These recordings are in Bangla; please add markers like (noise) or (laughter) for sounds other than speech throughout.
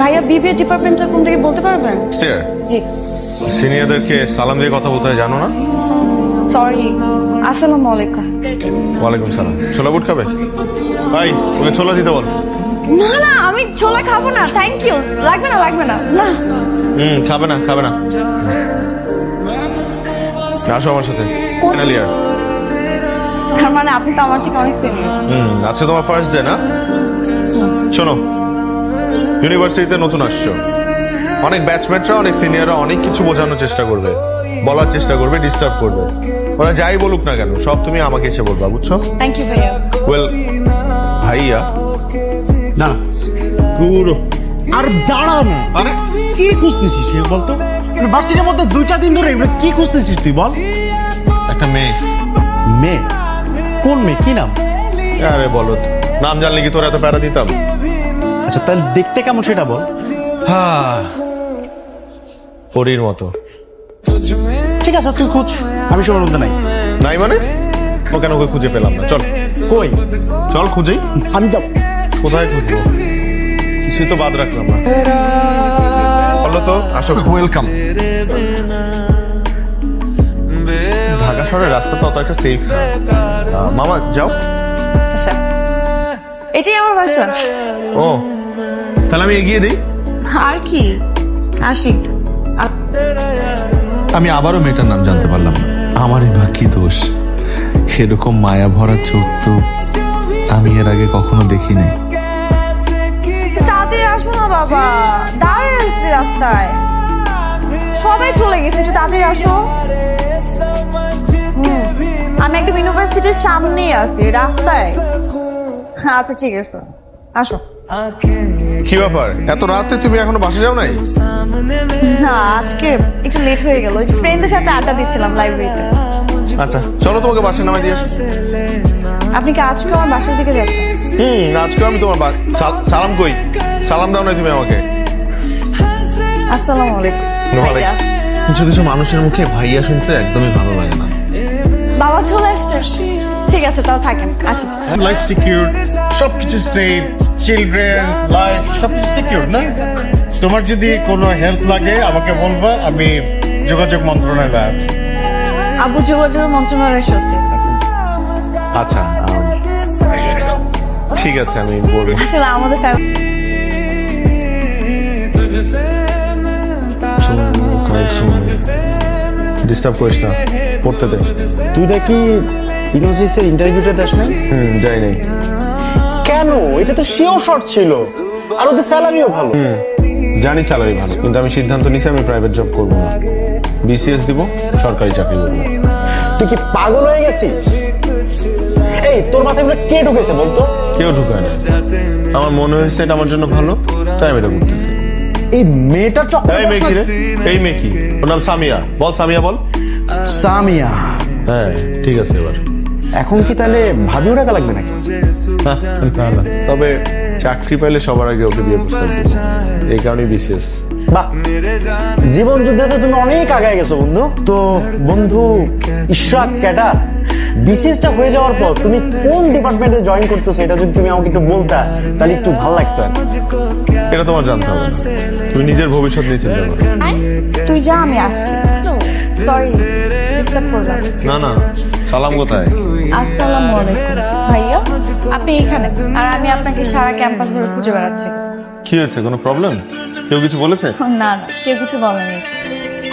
ভাইয়া বিবিএ ডিপার্টমেন্টটা কোন থেকে বলতে পারবেন? স্টেয়ার জি। সিনিয়রদেরকে সালাম দিয়ে কথা বলতে হয় জানো না? সরি আসসালামু আলাইকুম। ওয়ালাইকুম সালাম। ছোলা বুট খাবে? ভাই ওকে ছোলা দিতে বল। না না আমি ছোলা খাব না থ্যাংক ইউ লাগবে না লাগবে না না। হুম খাবে না খাবে না। আসো আমার সাথে। ফাইনাল ইয়ার তার মানে আপনি তো আমার থেকে অনেক সিনিয়র হুম আজকে তোমার ফার্স্ট ডে না? শোনো ইউনিভার্সিটিতে নতুন আসছো। অনেক ব্যাচমেটরা অনেক সিনিয়ররা অনেক কিছু বোঝানোর চেষ্টা করবে বলার চেষ্টা করবে ডিস্টার্ব করবে। ওরা যাই বলুক না কেন সব তুমি আমাকে এসে বলবা বুঝছ? থ্যাংক ইউ ভাইয়া। ওয়েল ভাইয়া। না পুরো আর দাঁড়া না আরে। কি খুঁজতেছিস সে বলতো? ভার্সিটির মধ্যে দুইটা দিন ধরে এগুলো কি খুঁজতেছিস তুই বল। একটা মেয়ে। মেয়ে? কোন মেয়ে? কি নাম? আরে বলো নাম জানলে কি তোর এত প্যারা দিতাম? আচ্ছা তাহলে দেখতে কেমন সেটা বল। হ্যাঁ পরীর মতো। ঠিক আছে তুই খুঁজ আমি সময় মধ্যে নাই। নাই মানে? ও কেন ওকে খুঁজে পেলাম না চল। কই? চল খুঁজেই আমি যাব। কোথায় খুঁজবো? কিছুই তো বাদ রাখলাম না। বলো তো আসো। ওয়েলকাম ঢাকা শহরের রাস্তা তো অত একটা সেফ না। মামা যাও। আচ্ছা এটাই আমার বাসা ও। তাহলে আমি এগিয়ে দিই? আর কি? আসি। আমি আবারও মেয়েটার নাম জানতে পারলাম না। আমারই বা কি দোষ। সেরকম মায়া ভরা চোখ তো আমি এর আগে কখনো দেখিনি। তাড়াতাড়ি আসো না বাবা। দাঁড়িয়ে আসছি রাস্তায়। সবাই চলে গেছে একটু তাড়াতাড়ি আসো। আমি একদম ইউনিভার্সিটির সামনেই আছি রাস্তায়। আচ্ছা ঠিক আছে। আসো। কি ব্যাপার? এত রাতে তুমি এখনও বাসে যাও নাই? না আজকে একটু লেট হয়ে গেল। ফ্রেন্ডদের সাথে আড্ডা দিচ্ছিলাম লাইব্রেরিতে আচ্ছা চলো তোমাকে বাসে নামাই দিয়ে আপনি কি আজকে আমার বাসার দিকে যাচ্ছেন? হুম আজকে আমি তোমার সালাম কই? সালাম দাও নাই তুমি আমাকে। আসসালামু আলাইকুম। কিছু কিছু মানুষের মুখে ভাইয়া শুনতে একদমই ভালো লাগে না। বাবা চলে আসছে। ঠিক আছে তাও থাকেন। আসি। লাইফ সিকিউর সব কিছু সেফ চিলড্রেন্স লাইফ সবকিছু সিকিউর না? তোমার যদি কোনো হেল্প লাগে আমাকে বলবা আমি যোগাযোগ মন্ত্রণালয়ে আছি। আবু যোগাযোগ মন্ত্রণালয়ে এসেছি আচ্ছা ঠিক আছে আমি বলব। আসলে আমাদের ডিস্টার্ব করিস না পড়তে দে। তুই নাকি ইউনিভার্সিটির ইন্টারভিউটা দেশ নাই? হুম যাই নাই। কেন? এটা তো শিও শর্ট ছিল। আর ওদের স্যালারিও ভালো। জানি স্যালারি ভালো কিন্তু আমি সিদ্ধান্ত নিছি আমি প্রাইভেট জব করব না। বিসিএস দিব সরকারি চাকরি করব। তুই কি পাগল হয়ে গেছিস? এই তোর মাথায় এগুলো কে ঢুকেছে বলতো? কেউ ঢুকায় না। আমার মনে হয়েছে এটা আমার জন্য ভালো তাই আমি এটা করতেছি। এই মেয়েটার এই মেয়ে কি রে? এই মেয়ে কি? ওর নাম সামিয়া। বল সামিয়া বল। সামিয়া। হ্যাঁ ঠিক আছে এবার। এখন কি তাহলে ভাবিও টাকা লাগবে নাকি? না। তবে চাকরি পাইলে সবার আগে ওকে দিয়ে প্রস্তাব দেবো এই কারণেই বিশেষ। বাহ জীবন যুদ্ধে তো তুমি অনেক আগায় গেছো বন্ধু। তো বন্ধু ইশরাক ক্যাডার বিসিএসটা হয়ে যাওয়ার পর তুমি কোন ডিপার্টমেন্টে জয়েন করতেছো এটা যদি তুমি আমাকে একটু বলতা তাহলে একটু ভালো লাগতো। এটা তোমার জানতে হবে। তুমি নিজের ভবিষ্যৎ নিয়ে চিন্তা করো। তুই যা আমি আসছি। সরি ডিস্টার্ব করলাম। না না সালাম কোথায়? আসসালামু আলাইকুম। ভাইয়া আপনি এখানে। আর আমি আপনাকে সারা ক্যাম্পাস ঘুরে খুঁজে বেড়াচ্ছি। কি হয়েছে? কোনো প্রবলেম কেউ কিছু বলেছে? না না কেউ কিছু বলেনি।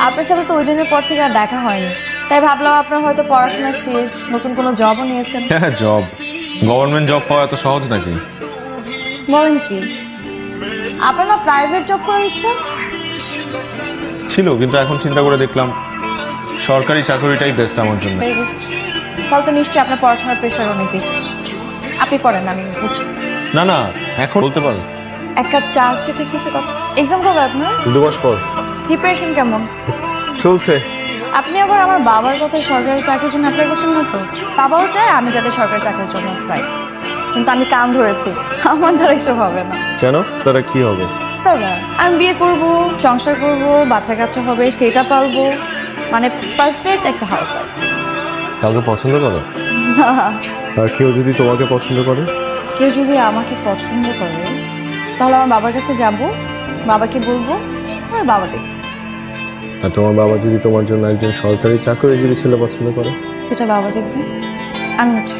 আপনার সাথে তো ওই দিনের পর থেকে আর দেখা হয়নি। তাই ভাবলাম আপনার হয়তো পড়াশোনা শেষ নতুন কোনো জবও নিয়েছেন। হ্যাঁ জব গভর্নমেন্ট জব পাওয়া এত সহজ নাকি? বলেন কি? আপনার না প্রাইভেট জব করার ইচ্ছা? ছিল কিন্তু এখন চিন্তা করে দেখলাম সরকারি চাকরিটাই বেস্ট আমার জন্য. তাহলে তো নিশ্চয়ই আপনার পড়াশোনার প্রেশার অনেক বেশি। আপনি পড়েন না, আমি বুঝি। না না এখন বলতে পারো। এক কাপ চা খেতে খেতে কথা এক্সাম কবে আপনার? দু মাস পর। প্রিপারেশন কেমন? চলছে। আপনি আবার আমার বাবার কথায় সরকারি চাকরির জন্য অ্যাপ্লাই করছেন না তো? বাবাও চায় আমি যাতে সরকারি চাকরির জন্য অ্যাপ্লাই কিন্তু আমি কান ধরেছি আমার দ্বারা এসব হবে না। কেন? তারা কি হবে? আমি বিয়ে করব সংসার করব বাচ্চা কাচ্চা হবে সেটা পালবো। মানে পারফেক্ট একটা হাউস কাউকে পছন্দ করো? (laughs) আর কেউ যদি তোমাকে পছন্দ করে? কেউ যদি আমাকে পছন্দ করে তাহলে আমার বাবার কাছে যাব বাবাকে বলব আর বাবা দেখবে আর তোমার বাবা যদি তোমার জন্য একজন সরকারি চাকরিজীবী ছেলে পছন্দ করে? সেটা বাবা দেখবে আমি উঠছি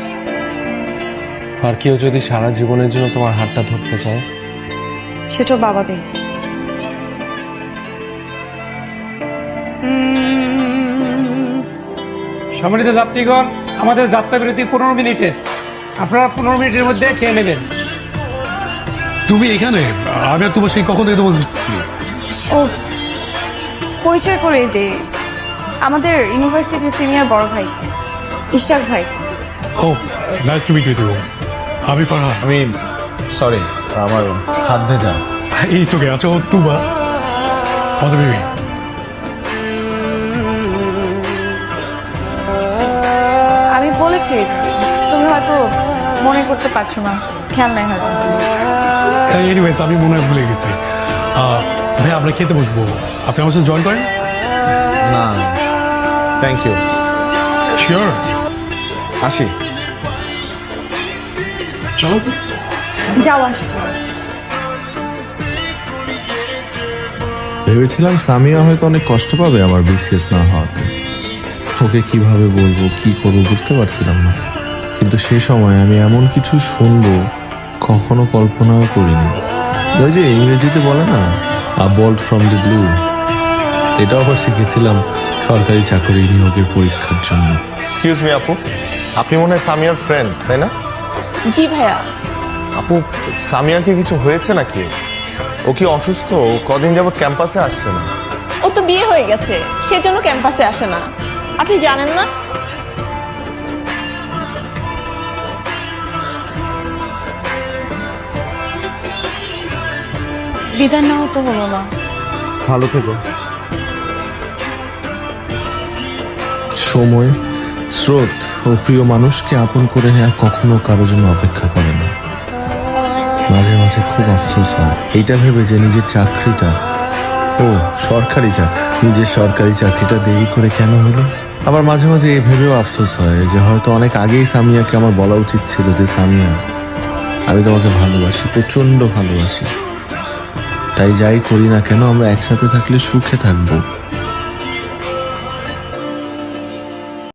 আর কেউ যদি সারা জীবনের জন্য তোমার হাতটা ধরতে চায়? সেটাও বাবা দেখবে সম্মানিত যাত্রীগণ আমাদের যাত্রা বিরতি পনেরো মিনিটে। আপনারা পনেরো মিনিটের মধ্যে খেয়ে নেবেন। তুমি এখানে? আমি আর তোমার সেই কখন থেকে তোমাকে ও পরিচয় করে দে। আমাদের ইউনিভার্সিটির সিনিয়র বড় ভাই ইশাক ভাই। ও নাইস টু মিট ইউ আমি ফারহান। আমি সরি আমার হাত ভেজা। এই ওকে আছো তুবা। আমাদের বেবি বলেছি তুমি হয়তো মনে করতে পারছ না। খেয়াল নাই হয়তো। এনিওয়েজ আমি মনে হয় ভুলে গেছি। ভাই আমরা খেতে বসবো। আপনি আমার সাথে জয়েন করেন? না। থ্যাংক ইউ শিওর আসি। চলো। যাও আসছে। ভেবেছিলাম সামিয়া হয়তো অনেক কষ্ট পাবে আমার বিসিএস না হওয়াতে। ওকে কীভাবে বলব কি করব বুঝতে পারছিলাম না। কিন্তু সে সময় আমি এমন কিছু শুনব কখনো কল্পনাও করিনি। ওই যে ইংরেজিতে বলে না a bolt from the blue এটাও আবার শিখেছিলাম সরকারি চাকরি নিয়োগের পরীক্ষার জন্য। এক্সকিউজ মি আপু। আপনি মনে হয় সামিয়ার ফ্রেন্ড তাই না? জি ভাইয়া। আপু সামিয়ার কি কিছু হয়েছে নাকি? ও কি অসুস্থ? কদিন যাবত ক্যাম্পাসে আসছে না? ও তো বিয়ে হয়ে গেছে সেজন্য ক্যাম্পাসে আসে না। আপনি জানেন না? বিদায় নাও তো হলো না ভালো থেকো। সময় স্রোত ও প্রিয় মানুষকে আপন করে নেওয়া কখনো কারও জন্য অপেক্ষা করে না। মাঝে মাঝে খুব আফসোস হয়। এইটা ভেবে যে নিজের চাকরিটা ও সরকারি চাকরি নিজের সরকারি চাকরিটা দেরি করে কেন হলো? আবার মাঝে মাঝে এই ভেবেও আফসোস হয় যে হয়তো অনেক আগেই সামিয়াকে আমার বলা উচিত ছিল যে, সামিয়া, আমি তোমাকে ভালোবাসি, প্রচণ্ড ভালোবাসি। তাই যাই করি না কেন, আমরা একসাথে থাকলে সুখে থাকব।